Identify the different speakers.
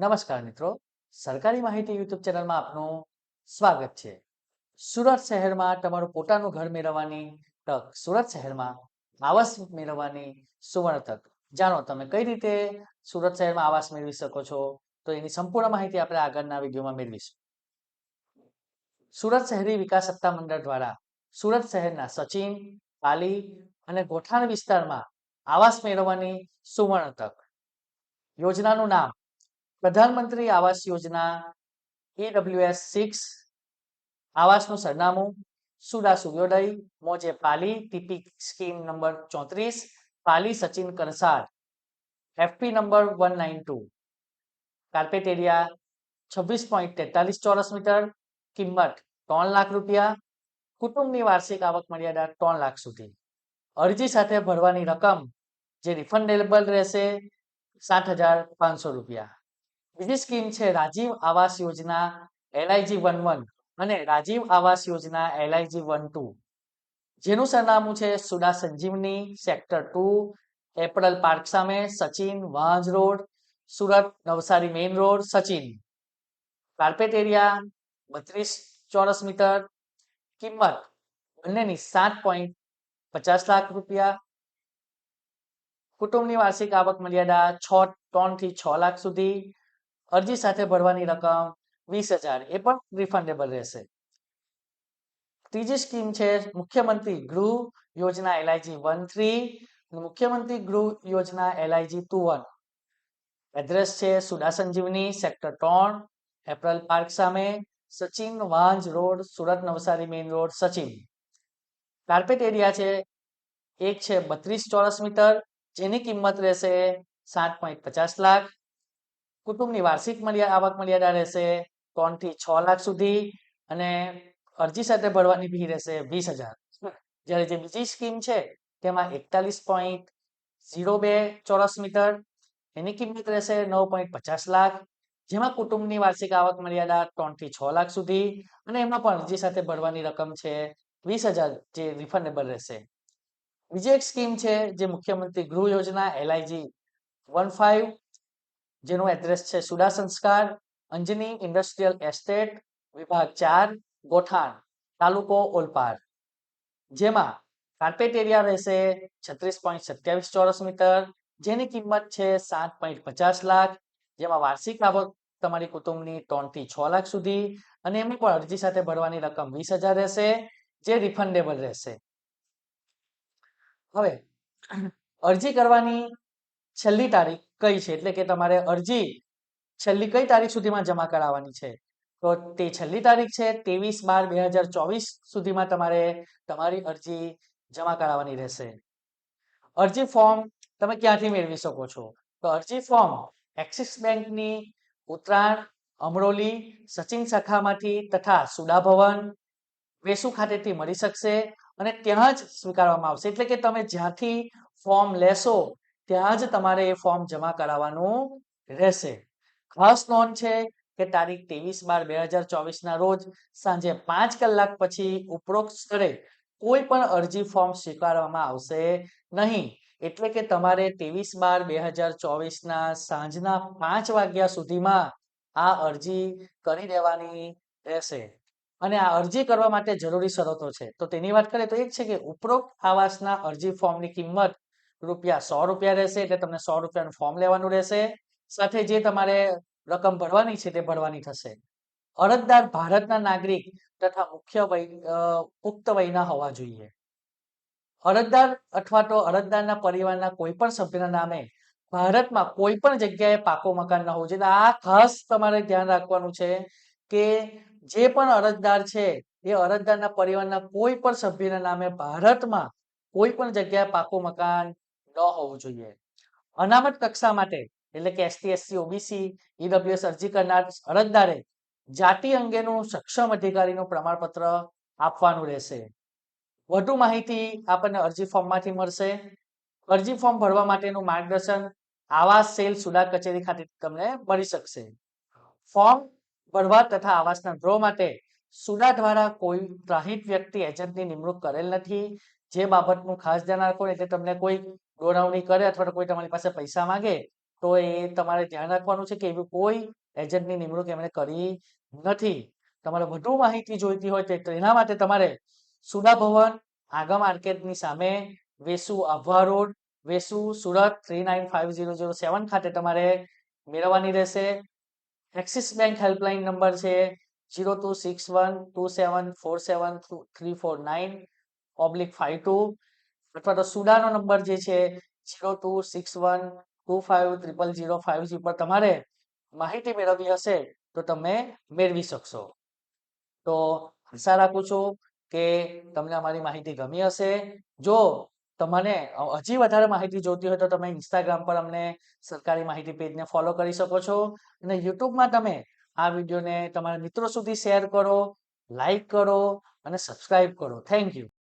Speaker 1: નમસ્કાર મિત્રો. સરકારી માહિતી યુટ્યુબ ચેનલમાં આપનું સ્વાગત છે. સુરત શહેરમાં તમારું પોતાનું ઘર મેળવવાની તક, સુરત શહેરમાં આવાસ મેળવવાની સુવર્ણ તક. જાણો, તમે કઈ રીતે સુરત શહેરમાં આવાસ મેળવી શકો છો? તો એની સંપૂર્ણ માહિતી આપણે આગળના વિડીયોમાં મેળવીશું. સુરત શહેરી વિકાસ સત્તા મંડળ દ્વારા સુરત શહેરના સચિન, પાલી અને ગોઠાણ વિસ્તારમાં આવાસ મેળવવાની સુવર્ણ તક. યોજનાનું નામ પ્રધાનમંત્રી આવાસ યોજના એડબ્લ્યુએસ સિક્સ, આવાસનું સરનામું, સુડા સૂર્યોદય, મોજે પાલી ટીપી સ્કીમ નંબર ચોત્રીસ, Pali Sachin Kansar FP number one nine two. Carpet area છવ્વીસ પોઈન્ટ તેતાલીસ ચોરસ મીટર, કિંમત ત્રણ લાખ રૂપિયા, કુટુંબની વાર્ષિક આવક મર્યાદા ત્રણ લાખ સુધી. અરજી સાથે ભરવાની રકમ જે રિફંડેબલ રહેશે સાત હજાર પાંચસો રૂપિયા. બીજી સ્કીમ છે Rajiv Awas Yojana LIG one one અને Rajiv Awas Yojana LIG one two. જેનું સરનામું છે Suda Sanjivani, sector two, apparel park સામે, Sachin, Vanz road, Surat, Navsari main road, Sachin. Carpet area, બત્રીસ ચોરસ મીટર. કિંમત બંનેની સાત પોઈન્ટ પચાસ લાખ રૂપિયા. કુટુંબની વાર્ષિક આવક મર્યાદા છ ત્રણથી છ લાખ સુધી. અરજી સાથે ભરવાની રકમ વીસ હજાર, એ પણ રિફંડેબલ રહેશે. ત્રીજી સ્કીમ છે મુખ્યમંત્રી ગૃહ યોજના એલઆઈજી વન થ્રી મુખ્યમંત્રી ગૃહ યોજના એલઆઈજી ટુ વન. એડ્રેસ છે સુડા સંજીવની સેક્ટર ત્રણ એપ્રલ પાર્ક સામે, Sachin Vanz road, Surat Navsari main road Sachin. Carpet area છે, એક છે બત્રીસ ચોરસ મીટર, જેની કિંમત રહેશે સાત પોઈન્ટ પચાસ લાખ કુટુંબની વાર્ષિક મર્યાદા આવક મર્યાદા રહેશે ત્રણથી છ લાખ સુધી અને અરજી સાથે ભરવાની ફી રહેશે વીસ હજાર. જ્યારે જે બીજી સ્કીમ છે, તેમાં એકતાલીસ પોઈન્ટ ઝીરો બે ચોરસ મીટર, એની કિંમત રહેશે નવ પોઈન્ટ પચાસ લાખ. જેમાં કુટુંબની વાર્ષિક આવક મર્યાદા ત્રણથી છ લાખ સુધી અને એમાં પણ અરજી સાથે ભરવાની રકમ છે વીસ હજાર, જે રિફંડેબલ રહેશે. બીજી એક સ્કીમ છે, જે મુખ્યમંત્રી ગૃહ યોજના એલઆઈજી વન ફાઇવ જેનું એડ્રેસ છે સુડા સંસ્કાર, અંજની ઇન્ડસ્ટ્રીયલ એસ્ટેટ, વિભાગ ચાર, ગોઠાણ, તાલુકો ઓલપાડ. જેમાં કાર્પેટ એરિયા રહેશે છત્રીસ પોઈન્ટ સત્યાવીસ ચોરસ મીટર, જેની કિંમત છે સાત પોઈન્ટ પચાસ લાખ, જેમાં વાર્ષિક આવક તમારી કુટુંબની ત્રણથી છ લાખ સુધી અને એમની પણ અરજી સાથે ભરવાની રકમ વીસ હજાર રહેશે, જે રિફંડેબલ રહેશે. હવે, અરજી કરવાની છેલ્લી તારીખ કઈ છે? એટલે કે તમારે અરજી છેલ્લી કઈ તારીખ સુધીમાં જમા કરાવવાની છે? તો તે છેલ્લી તારીખ છે, ત્રેવીસ બાર બે હજાર ચોવીસ સુધીમાં તમારે તમારી અરજી જમા કરાવવાની રહેશે. અરજી ફોર્મ તમે ક્યાંથી મેળવી શકો છો? તો અરજી ફોર્મ એક્સિસ બેંકની ઉત્તરાયણ, અમરોલી, સચિન શાખામાંથી તથા સુડા ભવન, વેસુ ખાતેથી મળી શકશે અને ત્યાં જ સ્વીકારવામાં આવશે. એટલે કે તમે જ્યાંથી ફોર્મ લેશો ત્યાં જ તમારે એ ફોર્મ જમા કરાવવાનું રહેશે. ખાસ નોંધ છે કે તારીખ ત્રેવીસ બાર બે હજાર ચોવીસના રોજ સાંજે પાંચ કલાક પછી ઉપરોક્ત સ્થળે કોઈ પણ અરજી ફોર્મ સ્વીકારવામાં આવશે નહીં. એટલે કે તમારે ત્રેવીસ બાર બે હજાર ચોવીસના સાંજના પાંચ વાગ્યા સુધીમાં આ અરજી કરી દેવાની રહેશે. અને આ અરજી કરવા માટે જરૂરી શરતો છે. તો તેની વાત કરીએ તો એ છે કે ઉપરોક્ત આવાસના અરજી ફોર્મની કિંમત રૂપિયા સો રૂપિયા રહેશે એટલે તમને સો રૂપિયાનું ફોર્મ લેવાનું રહેશે. સાથે જે તમારે રકમ ભરવાની છે તે ભરવાની થશે. અરજદાર ભારતના નાગરિક તથા મુખ્ય પુખ્ત વયના હોવા જોઈએ. અરજદાર અથવા તો અરજદારના પરિવારના કોઈ પણ સભ્યના નામે ભારતમાં કોઈ પણ જગ્યાએ પાકો મકાન ન હોવું જોઈએ. આ ખાસ તમારે ધ્યાન રાખવાનું છે કે જે પણ અરજદાર છે એ અરજદારના પરિવારના કોઈ પણ સભ્યના નામે ભારતમાં કોઈ પણ જગ્યાએ પાકો મકાન ન હોવું જોઈએ. અનામત કક્ષા માટે, એટલે કે એસટી એસસી ઓબીસી ઈડબ્લ્યુએસ અરજી કરનાર અરજદારે જાતિ અંગેનું સક્ષમ અધિકારીનું પ્રમાણપત્ર આપવાનું રહેશે. વધુ માહિતી આપણને અરજી ફોર્મમાંથી મળશે. અરજી ફોર્મ ભરવા માટેનું માર્ગદર્શન આવાસ સેલ સુડા કચેરી ખાતે તમને મળી શકશે. ફોર્મ ભરવા તથા આવાસના ડ્રો માટે સુડા દ્વારા કોઈ ત્રાહિત વ્યક્તિ એજન્ટની નિમણૂક કરેલ નથી. જે બાબતનું ખાસ ધ્યાન રાખો, એટલે તમને કોઈ દોરવણી કરે અથવા કોઈ તમારી પાસે પૈસા માંગે, તો એ તમારે ધ્યાન રાખવાનું છે કે એવી કોઈ એજન્ટની નિમણૂક એમણે કરી નથી. તમારે વધુ માહિતી જોઈતી હોય તો એના માટે તમારે સુદાભવન આગમ માર્કેટની સામે Vesu Abha road, Vesu Surat three nine five zero zero seven ખાતે તમારે મેળવવાની રહેશે. એક્સિસ બેંક હેલ્પલાઇન નંબર છે zero two six one two seven four seven three four nine oblique five two. અથવા તો સુડાનો નંબર જે છે zero two six one two five triple zero five જી પર તમારે માહિતી મેળવવી હશે, તો તમે મેળવી શકશો. તો આશા રાખું છું કે તમને અમારી માહિતી ગમી હશે. જો તમને હજી વધારે માહિતી જોઈતી હોય તો તમે ઇન્સ્ટાગ્રામ પર અમને સરકારી માહિતી પેજને ફોલો કરી શકો છો. અને યુટ્યુબમાં તમે આ વિડીયોને તમારા મિત્રો સુધી શેર કરો લાઈક કરો અને સબસ્ક્રાઇબ કરો. Thank you